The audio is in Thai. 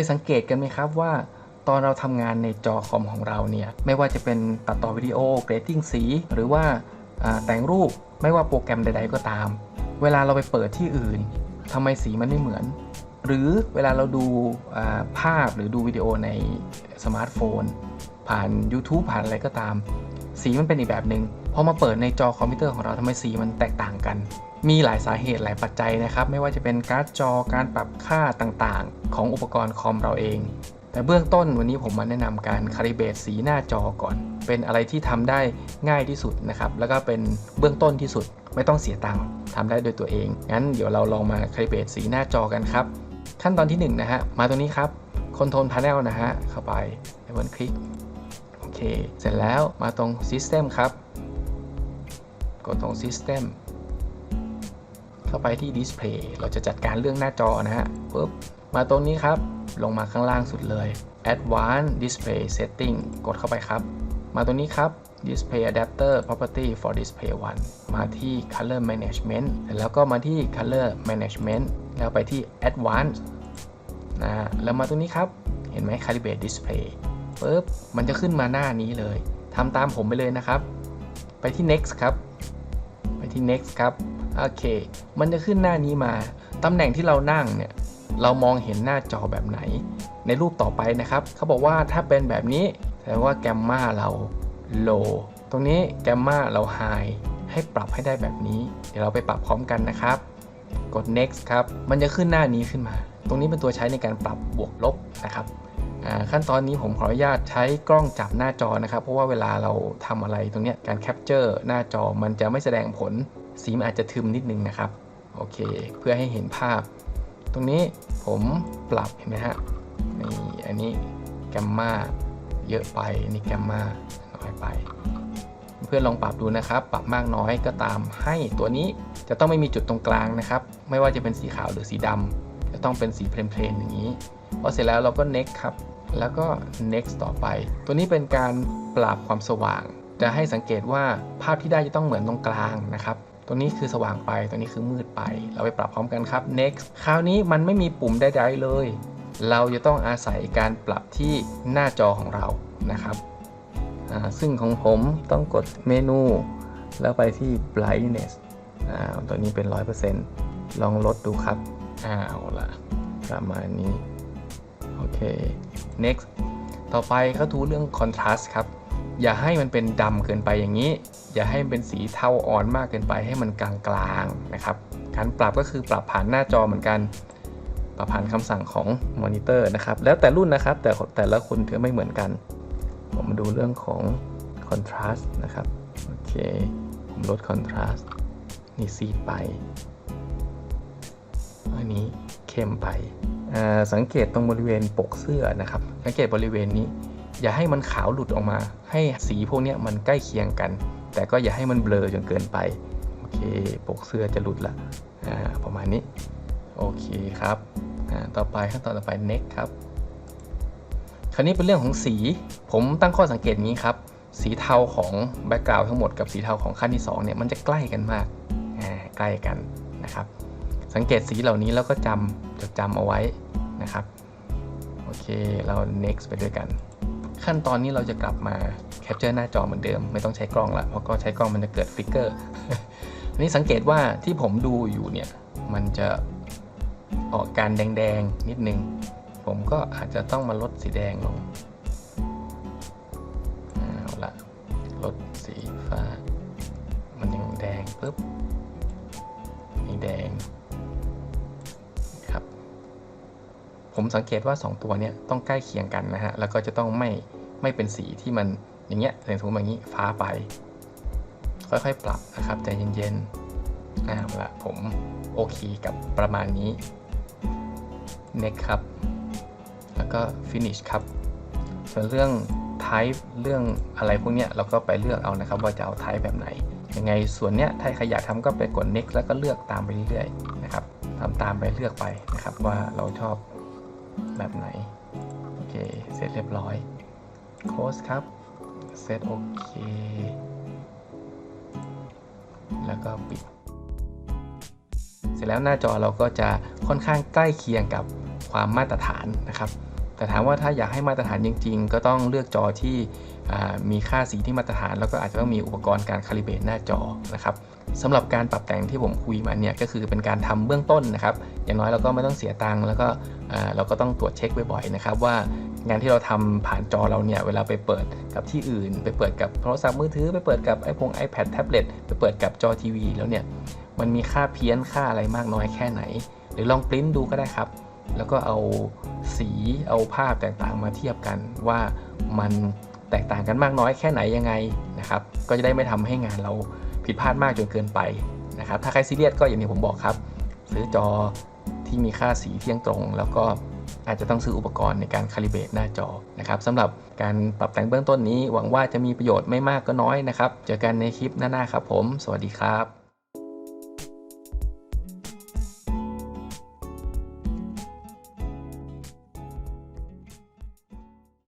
ยสังเกตกันไหมครับว่า ตอนเราทำงานในจอคอมของเราเนี่ย ไม่ว่าจะเป็นตัดต่อวิดีโอเกรดดิ้งสี หรือว่าแต่งรูปไม่ว่าโปรแกรมใด ๆ ก็ตาม เวลาเราไปเปิดที่อื่นทำไมสีมันไม่เหมือน หรือเวลาเราดูภาพหรือดูวิดีโอในสมาร์ทโฟน ผ่าน YouTube ผ่านอะไรก็ตาม สีมันเป็นอีกแบบหนึง่ง พอมาเปิดในจอคอมพิวเตอร์ของเราทำไมสีมันแตกต่างกัน มีหลายสาเหตุหลายปัจจัยนะครับ ไม่ว่าจะเป็นการ์ดจอการปรับค่าต่างๆ ของอุปกรณ์คอมเราเอง แต่เบื้องต้นวันนี้ผมมาแนะนำการคาลิเบตสีหน้าจอก่อน เป็นอะไรที่ทำได้ง่ายที่สุดนะครับ แล้วก็เป็นเบื้องต้นที่สุดไม่ต้องเสียตังค์ทำได้โดยตัวเอง งั้นเดี๋ยวเราลองมาคาลิเบตสีหน้าจอกันครับ ขั้นตอนที่1นงนะฮะ มาตรงนี้ครับ Control Panel นะฮะ เข้าไปดับเบิลคลิก โอเค เสร็จแล้วมาตรง System ครับ กดตรง System เข้าไปที่ Display เราจะจัดการเรื่องหน้าจอนะฮะปุ๊บมาตรงนี้ครับ ลงมาข้างล่างสุดเลย Advanced Display Setting กดเข้าไปครับ มาตรงนี้ครับ Display Adapter Property for Display 1 มาที่ Color Management แล้วก็มาที่ Color Management แล้วไปที่ Advanced นะฮะแล้วมาตรงนี้ครับ เห็นไหม Calibrate Display ปุ๊บ มันจะขึ้นมาหน้านี้เลยทำตามผมไปเลยนะครับ ไปที่ next ครับ ที่ next ครับ โอเค มันจะขึ้นหน้านี้มา ตำแหน่งที่เรานั่งเนี่ย เรามองเห็นหน้าจอแบบไหน ในรูปต่อไปนะครับ เขาบอกว่าถ้าเป็นแบบนี้ แสดงว่าแกมมาเรา low ตรงนี้แกมมาเรา high ให้ปรับให้ได้แบบนี้ เดี๋ยวเราไปปรับพร้อมกันนะครับ กด next ครับ มันจะขึ้นหน้านี้ขึ้นมา ตรงนี้เป็นตัวใช้ในการปรับบวกลบนะครับ ขั้นตอนนี้ผมขออนุญาตใช้กล้องจับหน้าจอนะครับ เพราะว่าเวลาเราทำอะไรตรงนี้การแคปเจอร์หน้าจอมันจะไม่แสดงผล สีมันอาจจะทึมนิดนึงนะครับ โอเค เพื่อให้เห็นภาพ ตรงนี้ผมปรับเห็นไหมฮะนี่อันนี้แกมมาเยอะไปนี่แกมมาน้อยไป เพื่อนลองปรับดูนะครับ ปรับมากน้อยก็ตามให้ตัวนี้จะต้องไม่มีจุดตรงกลางนะครับ ไม่ว่าจะเป็นสีขาวหรือสีดำจะต้องเป็นสีเพลนๆอย่างนี้พอเสร็จแล้วเราก็ next ครับ แล้วก็ next ต่อไป ตัวนี้เป็นการปรับความสว่าง จะให้สังเกตว่าภาพที่ได้จะต้องเหมือนตรงกลางนะครับตัวนี้คือสว่างไป ตัวนี้คือมืดไป เราไปปรับพร้อมกันครับ next คราวนี้มันไม่มีปุ่มใดๆเลย เราจะต้องอาศัยการปรับที่หน้าจอของเรานะครับ ซึ่งของผมต้องกดเมนู แล้วไปที่ brightness ตัวนี้เป็น 100%ลองลดดูครับอ้าวละประมาณนี้ โอเค next ต่อไปเขาทูเรื่อง contrast ครับ อย่าให้มันเป็นดำเกินไปอย่างนี้ อย่าให้มันเป็นสีเทาอ่อนมากเกินไปให้มันกลางๆนะครับ การปรับก็คือปรับผ่านหน้าจอเหมือนกัน ปรับผ่านคำสั่งของมอนิเตอร์นะครับ แล้วแต่รุ่นนะครับ แต่แต่ละคนจะไม่เหมือนกัน ผมมาดูเรื่องของ contrast นะครับ โอเค ผมลด contrast นี่ซีดไป อันนี้เข้มไป สังเกตตรงบริเวณปกเสื้อนะครับ สังเกตบริเวณนี้ อย่าให้มันขาวหลุดออกมา ให้สีพวกนี้มันใกล้เคียงกัน แต่ก็อย่าให้มันเบลอจนเกินไป โอเค ปกเสื้อจะหลุดละอ่าประมาณนี้ โอเคครับต่อไปขั้นตอนต่อไป next ครับ คราวนี้เป็นเรื่องของสี ผมตั้งข้อสังเกตงนี้ครับ สีเทาของแบ็กกราวด์ทั้งหมดกับสีเทาของขั้นที่2เนี่ยมันจะใกล้กันมาก ใกล้กันนะครับ สังเกตสีเหล่านี้แล้วก็จำจดจำเอาไว้นะครับ โอเค เรา next ไปด้วยกัน ขั้นตอนนี้เราจะกลับมา capture หน้าจอเหมือนเดิม ไม่ต้องใช้กล้องละเพราะก็ใช้กล้องมันจะเกิดฟิกเกอร์อันนี้สังเกตว่าที่ผมดูอยู่เนี่ย มันจะออกการแดงๆ นิดนึง ผมก็อาจจะต้องมาลดสีแดงลงเอาละลดสีฟ้า มันยังแดงปุ๊บนี่แดง ผมสังเกตว่า 2 ตัวเนี้ยต้องใกล้เคียงกันนะฮะ แล้วก็จะต้องไม่ไม่เป็นสีที่มันอย่างเงี้ยอย่างสมมติอย่างนี้ฟ้าไป ค่อยๆปรับนะครับใจเย็นๆเอาละผมโอเคกับประมาณนี้ next ครับ แล้วก็ finish ครับ ส่วนเรื่อง type เรื่องอะไรพวกเนี้ยเราก็ไปเลือกเอานะครับ ว่าจะเอา type แบบไหน ยังไงส่วนเนี้ยถ้าใครอยากทำก็ไปกด next แล้วก็เลือกตามไปเรื่อยๆนะครับทำตามไปเลือกไปนะครับว่าเราชอบ แบบไหน โอเค เสร็จเรียบร้อย close ครับ เซตโอเค แล้วก็ปิด เสร็จแล้วหน้าจอเราก็จะค่อนข้างใกล้เคียงกับคความมาตรฐานนะครับ แต่ถามว่าถ้าอยากให้มาตรฐานจริง ๆ ก็ต้องเลือกจอที่มีค่าสีที่มาตรฐาน แล้วก็อาจจะต้องมีอุปกรณ์การคาลิเบรตหน้าจอนะครับสำหรับการปรับแต่งที่ผมคุยมาเนี่ยก็คือเป็นการทำเบื้องต้นนะครับ อย่างน้อยเราก็ไม่ต้องเสียตังค์แล้วก็เราก็ต้องตรวจเช็คบ่อยๆนะครับว่างานที่เราทำผ่านจอเราเนี่ยเวลาไปเปิดกับที่อื่น ไปเปิดกับโทรศัพท์มือถือไปเปิดกับไอพง iPad แท็บเล็ตไปเปิดกับจอทีวีแล้วเนี่ยมันมีค่าเพี้ยนค่าอะไรมากน้อยแค่ไหน หรือลองปริ้นดูก็ได้ครับ แล้วก็เอาสีเอาภาพต่างๆมาเทียบกันว่ามันแตกต่างกันมากน้อยแค่ไหนยังไงนะครับ ก็จะได้ไม่ทำให้งานเราผิดพลาดมากจนเกินไปนะครับ ถ้าใครซีเรียสก็อย่างที่ผมบอกครับ ซื้อจอที่มีค่าสีเที่ยงตรง แล้วก็อาจจะต้องซื้ออุปกรณ์ในการคาลิเบตหน้าจอนะครับสำหรับการปรับแต่งเบื้องต้นนี้ หวังว่าจะมีประโยชน์ไม่มากก็น้อยนะครับ เจอกันในคลิปหน้าๆครับผม สวัสดีครับ